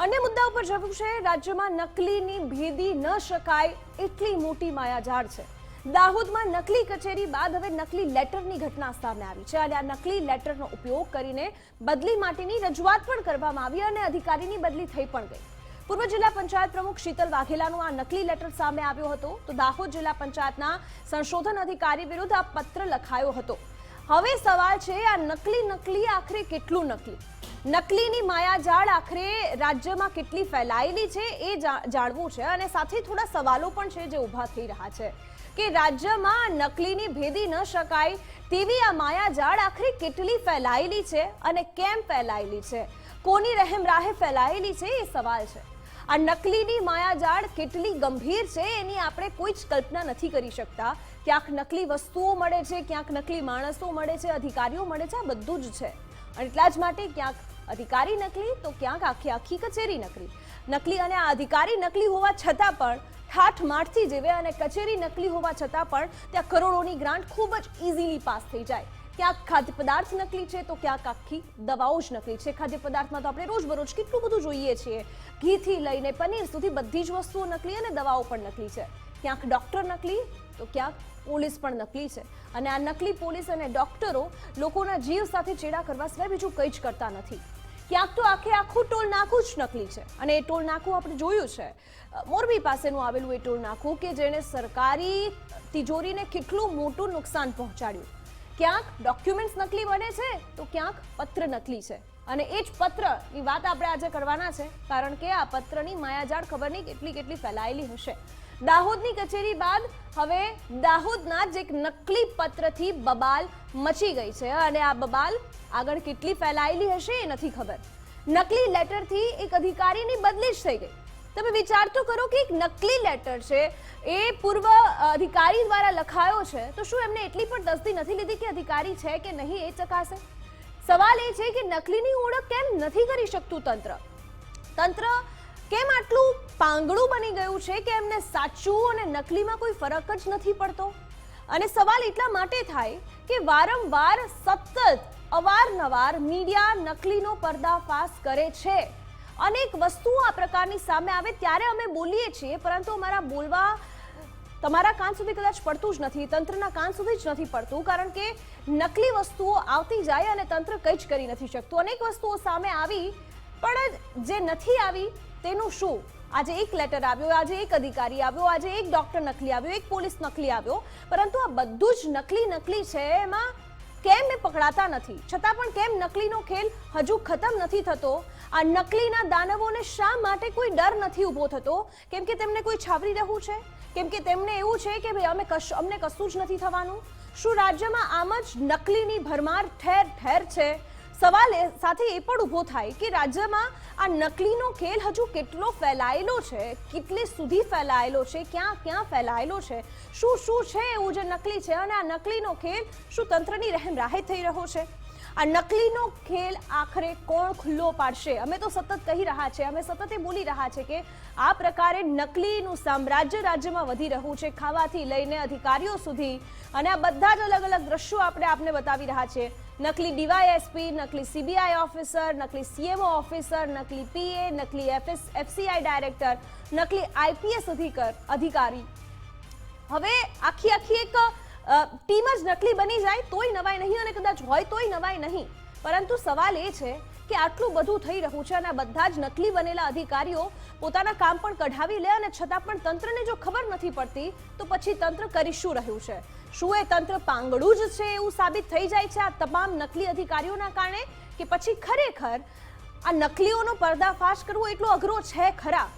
અન્ય મુદ્દા ઉપર જવું છે. રાજ્યમાં નકલીની ભેદી ન શકાય એટલી મોટી માયાજાળ છે. દાહોદમાં નકલી કચેરી બાદ હવે નકલી લેટરની ઘટના સામે આવી છે. અને આ નકલી લેટરનો ઉપયોગ કરીને બદલી માટેની રજૂઆત પણ કરવામાં આવી અને અધિકારીની બદલી થઈ પણ ગઈ. પૂર્વ જિલ્લા પંચાયત પ્રમુખ શીતલ વાઘેલાનો આ નકલી લેટર સામે આવ્યો હતો. તો દાહોદ જિલ્લા પંચાયતના સંશોધન અધિકારી વિરુદ્ધ આ પત્ર લખાયો હતો. હવે સવાલ છે, આ નકલી નકલી આખરે કેટલું નકલી? નકલીની માયાજાળ આખરે રાજ્યમાં કેટલી ફેલાયેલી છે એ જાણવું છે અને સાથે થોડા સવાલો પણ છે જે ઊભા થઈ રહ્યા છે કે રાજ્યમાં નકલીની ભેદી ન શકાય તેવી આ માયાજાળ આખરે કેટલી ફેલાયેલી છે અને કેમ ફેલાયેલી છે? કોની રહેમ રાહે ફેલાયેલી છે એ સવાલ છે. આ નકલીની માયાજાળ કેટલી ગંભીર છે એની આપણે કોઈ જ કલ્પના નથી કરી શકતા. ક્યાંક નકલી વસ્તુઓ મળે છે, ક્યાંક નકલી માણસો મળે છે, અધિકારીઓ મળે છે, આ બધું જ છે. અને એટલા જ માટે ક્યાંક અધિકારી નકલી, તો ક્યાંક આખી આખી કચેરી નકલી. નકલી અને આ અધિકારી નકલી હોવા છતાં પણ ઠાઠ માઠથી જેવે અને કચેરી નકલી હોવા છતાં પણ ત્યાં કરોડોની ગ્રાન્ટ ખૂબ જ ઇઝીલી પાસ થઈ જાય. ક્યાંક ખાદ્ય પદાર્થ નકલી છે, તો ક્યાંક આખી દવાઓ જ નકલી છે. ખાદ્ય પદાર્થમાં તો આપણે રોજબરોજ કેટલું બધું જોઈએ છીએ. ઘીથી લઈને પનીર સુધી બધી જ વસ્તુઓ નકલી અને દવાઓ પણ નકલી છે. ક્યાંક ડૉક્ટર નકલી, તો ક્યાંક પોલીસ પણ નકલી છે. અને આ નકલી પોલીસ અને ડૉક્ટરો લોકોના જીવ સાથે ચેડા કરવા સિવાય બીજું કંઈ જ કરતા નથી. ક્યાંક તો આખે આખું ટોલ નાકું જ નકલી છે. અને એ ટોલ નાકું આપણે જોયું છે. મોરબી પાસેનું આવેલું એ ટોલ નાકું કે જેણે સરકારી તિજોરીને કેટલું મોટું નુકસાન પહોંચાડ્યું. ક્યાંક ડોક્યુમેન્ટ્સ નકલી બને છે, તો ક્યાંક પત્ર નકલી છે. અને એ જ પત્રની વાત આપણે આજે કરવાના છે, કારણ કે આ પત્રની માયાજાળ ખબર નહીં કેટલી કેટલી ફેલાયેલી હશે. દાહોદની કચેરી બાદ હવે દાહોદના જ એક નકલી પત્રથી બબાલ મચી ગઈ છે અને આ બબાલ આગળ કેટલી ફેલાયેલી હશે એ નથી ખબર. નકલી લેટરથી એક અધિકારીની બદલી જ થઈ ગઈ. તમે વિચાર તો કરો કે એક નકલી લેટર છે, એ પૂર્વ અધિકારી દ્વારા લખાયો છે, તો શું એમને એટલી પણ દસ્તી નથી લીધી કે અધિકારી છે કે નહીં એ ચકાસે? સવાલ એ છે કે નકલીની ઓળખ કેમ નથી કરી શકતું તંત્ર? તંત્ર કેમ આટલું પાંગડું બની ગયું છે કે એમને સાચું અને નકલીમાં કોઈ ફરક જ નથી પડતો? અને સવાલ એટલા માટે થાય કે વારંવાર સતત, અવારનવાર મીડિયા નકલીનો પર્દાફાશ કરે છે. અનેક વસ્તુઓ આ પ્રકારની સામે આવે ત્યારે અમે બોલીએ છીએ, પરંતુ અમારા બોલવા તમારા કાન સુધી કદાચ પડતું જ નથી, તંત્રના કાન સુધી જ નથી પડતું, કારણ કે નકલી વસ્તુઓ આવતી જાય અને તંત્ર કંઈ જ કરી નથી શકતું. અનેક વસ્તુઓ સામે આવી, પણ જે નથી આવી તેનું શું? આજે એક લેટર આવ્યો, આજે એક અધિકારી આવ્યો, આજે એક ડોક્ટર નકલી આવ્યો, એક પોલીસ નકલી આવ્યો. પરંતુ આ બધું જ નકલી નકલી છે, એમાં કેમ એ પકડાતા નથી? છતાં પણ કેમ નકલીનો ખેલ હજુ ખતમ નથી થતો? આ નકલીના દાનવોને શા માટે કોઈ ડર નથી ઊભો થતો? કેમ કે તેમને કોઈ છાવરી રહ્યું છે? કેમ કે તેમને એવું છે કે ભાઈ, અમે કશું, અમને કશું જ નથી થવાનું? શું રાજ્યમાં આમ જ નકલીની ભરમાર ઠેર ઠેર છે? સવાલ સાથે એ પણ ઊભો થાય કે રાજ્યમાં આ નકલીનો ખેલ હજુ કેટલો ફેલાયેલો છે? કેટલે સુધી ફેલાયેલો છે? ક્યાં ક્યાં ફેલાયેલો છે? શું શું છે એવું જે નકલી છે? અને આ નકલીનો ખેલ શું તંત્રની રહેમ રાહે થઈ રહ્યો છે? આ નકલીનો ખેલ આખરે કોણ ખુલ્લો પાડશે? અમે તો સતત કહી રહ્યા છે અમે સતત એ બોલી રહ્યા છે કે આ પ્રકારે નકલીનું સામ્રાજ્ય રાજ્યમાં વધી રહ્યું છે, ખાવાથી લઈને અધિકારીઓ સુધી. અને આ બધા જ અલગ અલગ દ્રશ્યો આપણે આપને બતાવી રહ્યા છે નકલી ડીવાયએસપી, નકલી સીબીઆઈ ઓફિસર, નકલી સીએમઓ ઓફિસર, નકલી પીએ, નકલી એફએસ, એફસીઆઈ ડાયરેક્ટર, નકલી આઈપીએસ અધિકાર અધિકારી. હવે આખી આખી એક ટીમ જ નકલી બની જાય, તોય નવાય નહીં અને કદાચ હોય તોય નવાય નહીં. પરંતુ સવાલ એ છે કે આટલું બધું થઈ રહ્યું છે અને બધા જ નકલી બનેલા અધિકારીઓ પોતાના કામ પણ કઢાવી લે અને છતાં પણ તંત્રને જો ખબર નથી પડતી, તો પછી તંત્ર કરી શું રહ્યું છે? શું એ તંત્ર પાંગડું જ છે એવું સાબિત થઈ જાય છે આ તમામ નકલી અધિકારીઓના કારણે? કે પછી ખરેખર આ નકલીઓનો પર્દાફાશ કરવો એટલો અઘરો છે ખરા?